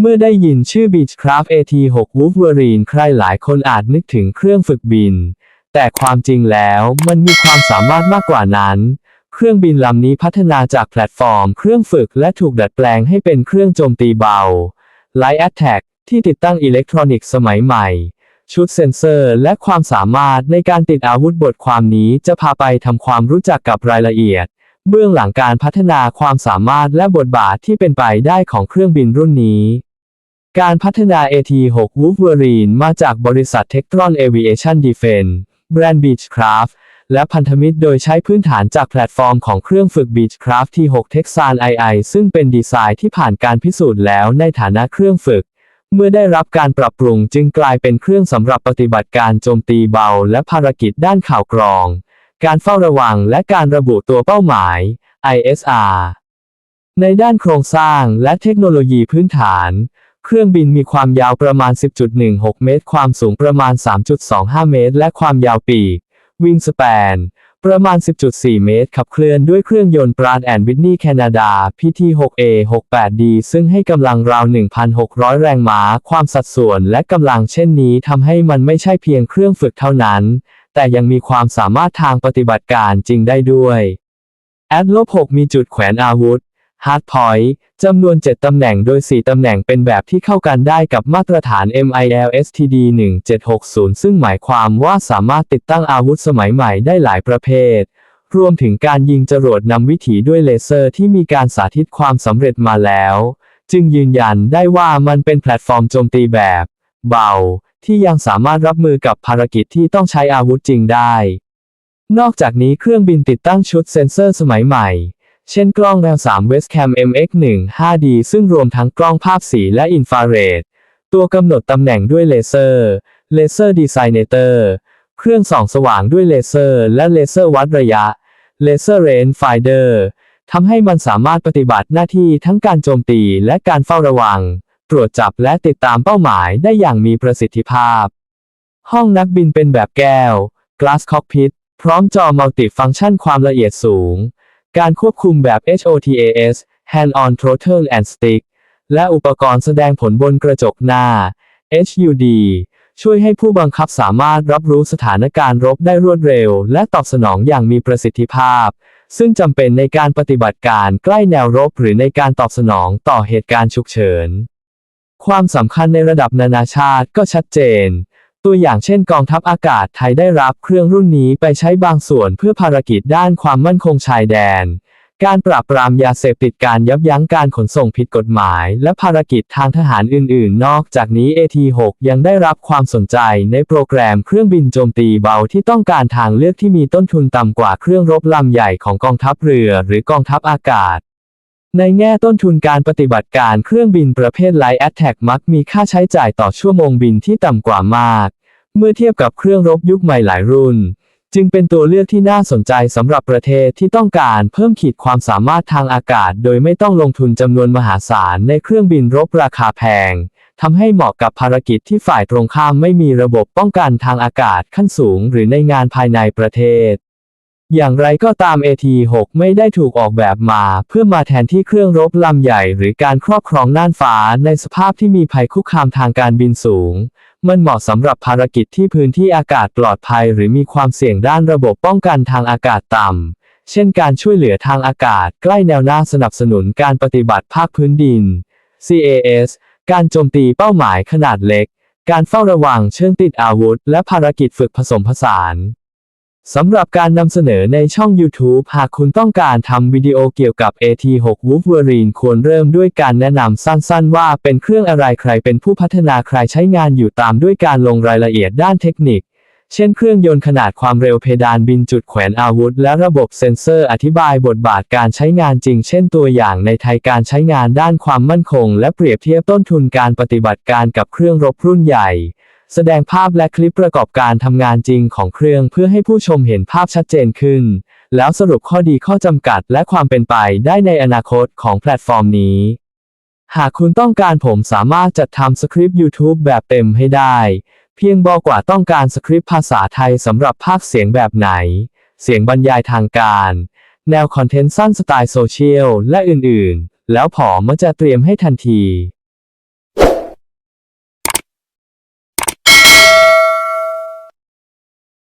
เมื่อได้ยินชื่อ Beechcraft AT6 Wolverine ใครหลายคนอาจนึกถึงเครื่องฝึกบิน แต่ความจริงแล้วมันมีความสามารถมากกว่านั้น เครื่องบินลำนี้พัฒนาจากแพลตฟอร์ม เครื่องฝึกและถูกดัดแปลงให้เป็นเครื่องโจมตีเบา Light Attack ที่ติดตั้งอิเล็กทรอนิกส์สมัยใหม่ ชุดเซ็นเซอร์และความสามารถในการติดอาวุธบทความนี้จะพาไปทำความรู้จักกับรายละเอียด เบื้องหลังการพัฒนาความสามารถและบทบาทที่เป็นไปได้ของเครื่องบินรุ่นนี้ การพัฒนา AT6 Wolverine มาจากบริษัท Tectron Aviation Defense แบรนด์ Beechcraft และพันธมิตรโดยใช้พื้นฐานจากแพลตฟอร์มของเครื่องฝึก Beechcraft T6 Texan II ซึ่งเป็นดีไซน์ที่ผ่านการพิสูจน์แล้วในฐานะเครื่องฝึก เมื่อได้รับการปรับปรุงจึงกลายเป็นเครื่องสำหรับปฏิบัติการโจมตีเบา และภารกิจด้านข่าวกรอง การเฝ้าระวังและการระบุตัวเป้าหมาย ISR ในด้านโครงสร้างและเทคโนโลยีพื้นฐาน เครื่องบินมีความยาวประมาณ 10.16 เมตร ความสูงประมาณ 3.25 เมตร และความยาวปีกวิงสแปนประมาณ 10.4 เมตร ขับเคลื่อนด้วยเครื่องยนต์ปราดแอนวิทนีย์แคนาดา PT6A 68D ซึ่งให้กำลังราว 1,600 แรงม้า ความสัดส่วนและกำลังเช่นนี้ทำให้มันไม่ใช่เพียงเครื่องฝึกเท่านั้น แต่ยังมีความสามารถทางปฏิบัติการจริงได้ด้วย แอดลบ6มีจุดแขวนอาวุธ Hard Point จำนวน 7 ตำแหน่งโดย 4 ตำแหน่งเป็นแบบที่เข้ากันได้กับมาตรฐาน MILSTD 1760 ซึ่งหมายความว่าสามารถติดตั้งอาวุธสมัยใหม่ได้หลายประเภท รวมถึงการยิงจรวดนำวิถีด้วยเลเซอร์ที่มีการสาธิตความสำเร็จมาแล้ว จึงยืนยันได้ว่ามันเป็นแพลตฟอร์มโจมตีแบบ เบา ที่ยังสามารถรับมือกับภารกิจที่ต้องใช้อาวุธจริงได้ นอกจากนี้เครื่องบินติดตั้งชุดเซ็นเซอร์สมัยใหม่ เช่นกล้องแนว3 Westcam MX1 5D ซึ่งรวมทั้งกล้องภาพสีและอินฟราเรด ตัวกำหนดตำแหน่งด้วยเลเซอร์ เลเซอร์ดีไซเนเตอร์ เครื่องส่องสว่างด้วยเลเซอร์ และเลเซอร์วัดระยะ เลเซอร์เรนไฟเดอร์ทำให้มันสามารถปฏิบัติหน้าที่ทั้งการโจมตีและการเฝ้าระวัง ตรวจจับและติดตามเป้าหมายได้อย่างมีประสิทธิภาพ ห้องนักบินเป็นแบบแก้ว Glass Cockpit พร้อมจอมัลติฟังก์ชันความละเอียดสูง การควบคุมแบบ HOTAS Hand on Throttle and Stick และอุปกรณ์แสดงผลบนกระจกหน้า HUD ช่วยให้ผู้บังคับสามารถรับรู้สถานการณ์รบได้รวดเร็ว และตอบสนองอย่างมีประสิทธิภาพ ซึ่งจำเป็นในการปฏิบัติการใกล้แนวรบหรือในการตอบสนองต่อเหตุการณ์ฉุกเฉิน ความสำคัญในระดับนานาชาติก็ชัดเจน ตัวอย่างเช่นกองทัพอากาศไทยได้รับเครื่องรุ่นนี้ไปใช้บางส่วนเพื่อภารกิจด้านความมั่นคงชายแดน การปราบปรามยาเสพติดการยับยั้งการขนส่งผิดกฎหมาย และภารกิจทางทหารอื่น ๆ นอกจากนี้ AT6 ยังได้รับความสนใจในโปรแกรมเครื่องบินโจมตีเบาที่ต้องการทางเลือกที่มีต้นทุนต่ำกว่าเครื่องรบลำใหญ่ของกองทัพเรือ หรือกองทัพอากาศ ในแง่ต้นทุนการปฏิบัติการเครื่องบินประเภท Light Attack มักมีค่าใช้จ่ายต่อชั่วโมงบินที่ต่ำกว่ามาก เมื่อเทียบกับเครื่องรบยุคใหม่หลายรุ่น จึงเป็นตัวเลือกที่น่าสนใจสำหรับประเทศที่ต้องการเพิ่มขีดความสามารถทางอากาศ โดยไม่ต้องลงทุนจำนวนมหาศาลในเครื่องบินรบราคาแพงทำให้เหมาะกับภารกิจที่ฝ่ายตรงข้ามไม่มีระบบป้องกันทางอากาศขั้นสูง หรือในงานภายในประเทศ อย่างไรก็ตาม AT6 ไม่ได้ถูกออกแบบมา เพื่อมาแทนที่เครื่องรบลำใหญ่หรือการครอบครองน่านฟ้าในสภาพที่มีภัยคุกคามทางการบินสูง มันเหมาะสำหรับภารกิจที่พื้นที่อากาศปลอดภัย หรือมีความเสี่ยงด้านระบบป้องกันทางอากาศต่ำ เช่นการช่วยเหลือทางอากาศ ใกล้แนวหน้าสนับสนุนการปฏิบัติภาคพื้นดิน CAS การโจมตีเป้าหมายขนาดเล็ก การเฝ้าระวังเชิงติดอาวุธ และภารกิจฝึกผสมผสาน สำหรับการนำเสนอในช่อง YouTube หากคุณต้องการทำวิดีโอเกี่ยวกับ AT6 Wolverine ควรเริ่มด้วยการแนะนำสั้นๆ ว่าเป็นเครื่องอะไรใครเป็นผู้พัฒนาใครใช้งานอยู่ตามด้วยการลงรายละเอียดด้านเทคนิค เช่นเครื่องยนต์ขนาดความเร็วเพดานบินจุดแขวนอาวุธ และระบบเซ็นเซอร์อธิบายบทบาทการใช้งานจริง เช่นตัวอย่างในไทยการใช้งานด้านความมั่นคง และเปรียบเทียบต้นทุนการปฏิบัติการกับเครื่องรบรุ่นใหญ่ แสดงภาพและคลิปประกอบการทำงานจริงของเครื่องเพื่อให้ผู้ชมเห็นภาพชัดเจนขึ้น แล้วสรุปข้อดีข้อจำกัดและความเป็นไปได้ในอนาคตของแพลตฟอร์มนี้ หากคุณต้องการผมสามารถจัดทำสคริปต์ YouTube แบบเต็มให้ได้ เพียงบอกว่าต้องการสคริปต์ภาษาไทยสำหรับภาคเสียงแบบไหน เสียงบรรยายทางการ แนวคอนเทนต์สั้นสไตล์โซเชียลและอื่นๆ แล้วผอมจะเตรียมให้ทันที